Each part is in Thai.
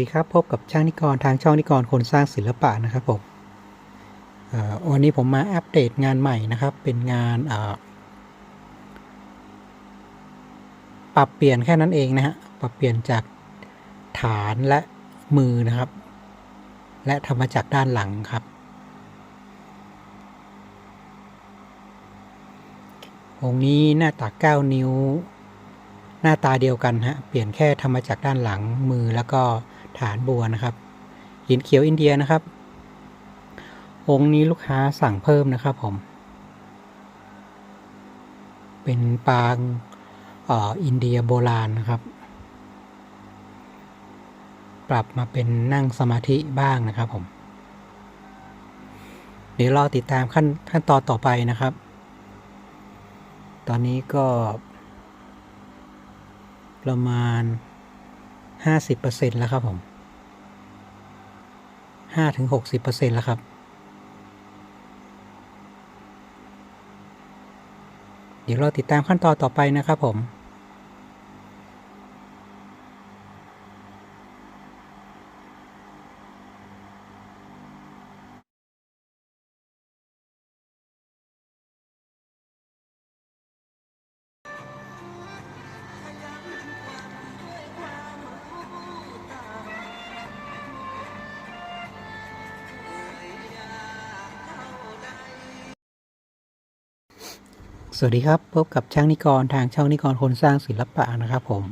สวัสดีครับพบกับช่างนิกรทางช่องนิกรคนสร้างศิลปะนะครับผมวันนี้ผมมาอัปเดตงานใหม่นะครับ เป็นงานปรับเปลี่ยนแค่นั้นเองนะฮะปรับเปลี่ยนจากฐานและมือนะครับ และทำมาจากด้านหลังครับ องค์นี้หน้าตัก9นิ้ว หน้าตาเดียวกันฮะเปลี่ยนแค่ทำมาจากด้านหลังมือแล้วก็ ฐานบัวนะครับ หินเขียวอินเดียนะครับ องค์นี้ลูกค้าสั่งเพิ่มนะครับผม เป็นปางอออินเดียโบราณนะครับ ปรับมาเป็นนั่งสมาธิบ้างนะครับผม เดี๋ยวรอติดตามขั้นขั้นตอนต่อไปนะครับ ตอนนี้ก็ประมาณ 50%แล้วครับผม 5-60%แล้วครับ เดี๋ยวเราติดตามขั้นตอนต่อไปนะครับผม สวัสดีครับ พบกับช่างนิกรทางช่องนิกรคนสร้างศิลปะนะครับผม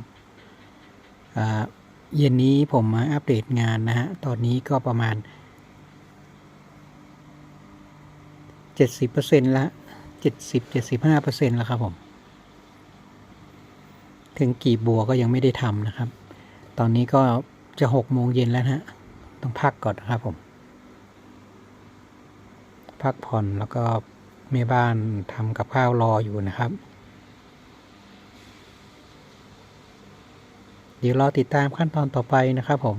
เย็นนี้ผมมาอัปเดตงานนะฮะ ตอนนี้ก็ประมาณ 70%ละ 70-75%แล้วครับผม ถึงกี่บัวก็ยังไม่ได้ทำนะครับ ตอนนี้ก็จะ6โมงเย็นแล้วฮะ ต้องพักก่อนนะครับผม พักผ่อนแล้วก็ แม่บ้านทำกับข้าวรออยู่นะครับ เดี๋ยวรอติดตามขั้นตอนต่อไปนะครับผม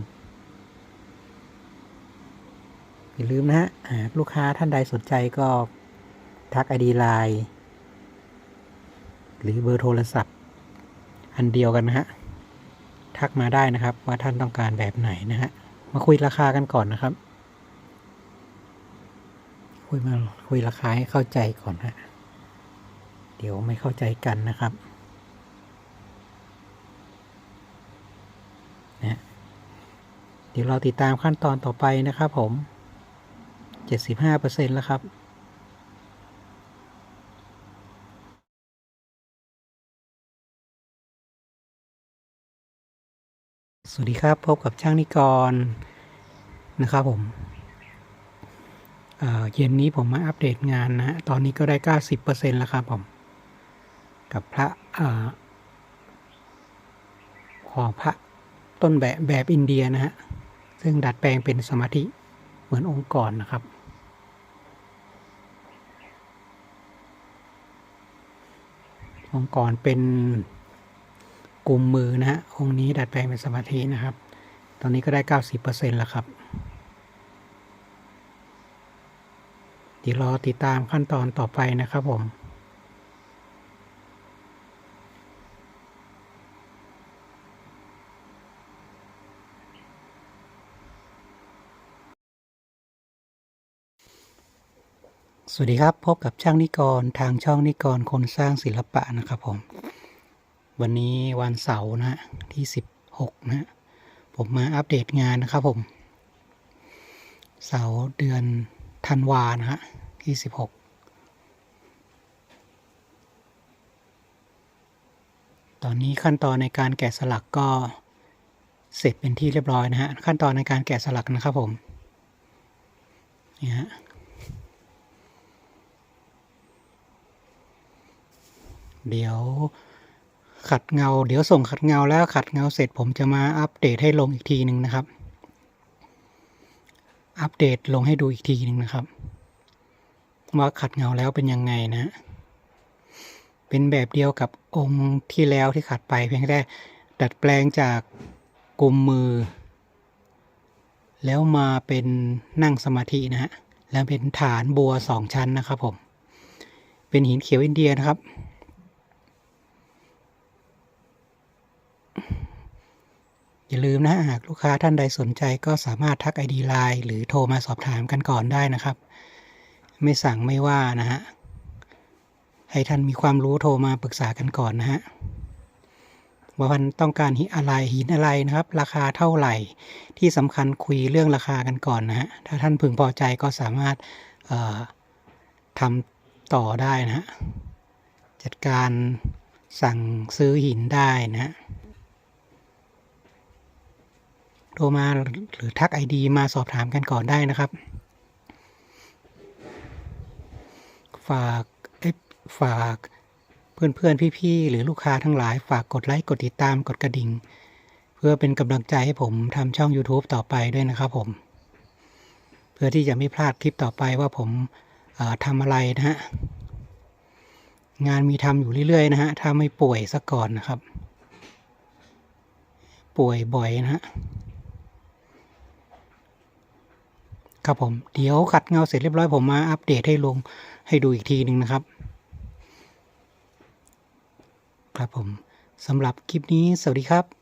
อย่าลืมนะฮะลูกค้าท่านใดสนใจก็ทักไอดีไลน์หรือเบอร์โทรศัพท์ อันเดียวกันนะฮะ ทักมาได้นะครับว่าท่านต้องการแบบไหนนะฮะ มาคุยราคากันก่อนนะครับ คุยมาคุยราคาให้เข้าใจก่อนฮะ เดี๋ยวไม่เข้าใจกันนะครับนะเดี๋ยวเราติดตามขั้นตอนต่อไปนะครับผม 75%แล้วครับสวัสดีครับ พบกับช่างนิกรนะครับผม เเย็นนี้ผมมาอัปเดตงานนะ ตอนนี้ก็ได้ 90%แล้วครับผม กับพระอของพระต้นแบบแบบอินเดียนะฮะ ซึ่งดัดแปลงเป็นสมาธิเหมือนองค์ก่อนนะครับ องค์ก่อนเป็นกลุ่มมือนะฮะ องค์นี้ดัดแปลงเป็นสมาธินะครับ ตอนนี้ก็ได้ 90%แล้วครับ เดี๋ยวรอติดตามขั้นตอนต่อไปนะครับผมสวัสดีครับ พบกับช่างนิกรทางช่องนิกรคนสร้างศิลปะนะครับผม วันนี้วันเสาร์นะฮะที่ 16นะฮะผมมาอัปเดตงานนะครับผม เสาร์เดือน ธันวานะฮะที่16ตอนนี้ขั้นตอนในการแกะสลักก็เสร็จเป็นที่เรียบร้อยนะฮะ ขั้นตอนในการแกะสลักนะครับผมนี่ฮะเดี๋ยวขัดเงา เดี๋ยวส่งขัดเงาแล้วขัดเงาเสร็จผมจะมาอัปเดตให้ลงอีกทีหนึ่งนะครับ อัปเดตลงให้ดูอีกทีหนึ่งนะครับ ว่าขัดเงาแล้วเป็นยังไงนะ เป็นแบบเดียวกับองค์ที่แล้วที่ขัดไปเพียงแต่ดัดแปลงจากกลุ่มมือ แล้วมาเป็นนั่งสมาธินะฮะแล้วเป็นฐานบัวสองชั้นนะครับผม เป็นหินเขียวอินเดียนะครับ อย่าลืมนะหากลูกค้าท่านใดสนใจก็สามารถทัก ID Line หรือโทรมาสอบถามกันก่อนได้นะครับ ไม่สั่งไม่ว่านะฮะ ให้ท่านมีความรู้โทรมาปรึกษากันก่อนนะฮะว่าท่านต้องการหินอะไรหินอะไรนะครับ ราคาเท่าไหร่ ที่สำคัญคุยเรื่องราคากันก่อนนะฮะ ถ้าท่านพึงพอใจก็สามารถเอ่อทำต่อได้นะฮะ จัดการสั่งซื้อหินได้นะฮะ โท รมาหรือทัก ID มาสอบถามกันก่อนได้นะครับ ฝากเอ้ฝากเพื่อนๆพี่ๆหรือลูกค้าทั้งหลาย ฝากกดไลค์กดติดตามกดกระดิ่ง เพื่อเป็นกำลังใจให้ผมทำช่อง YouTube ต่อไปด้วยนะครับผม เพื่อที่จะไม่พลาดคลิปต่อไปว่าผมทำอะไรนะฮะงานมีทำอยู่เรื่อยๆนะฮะถ้าไม่ป่วยซะก่อนนะครับ ป่วยบ่อยนะฮะ ครับผมเดี๋ยวขัดเงาเสร็จเรียบร้อยผมมาอัปเดตให้ลงให้ดูอีกทีหนึ่งนะครับ ครับผมสำหรับคลิปนี้สวัสดีครับ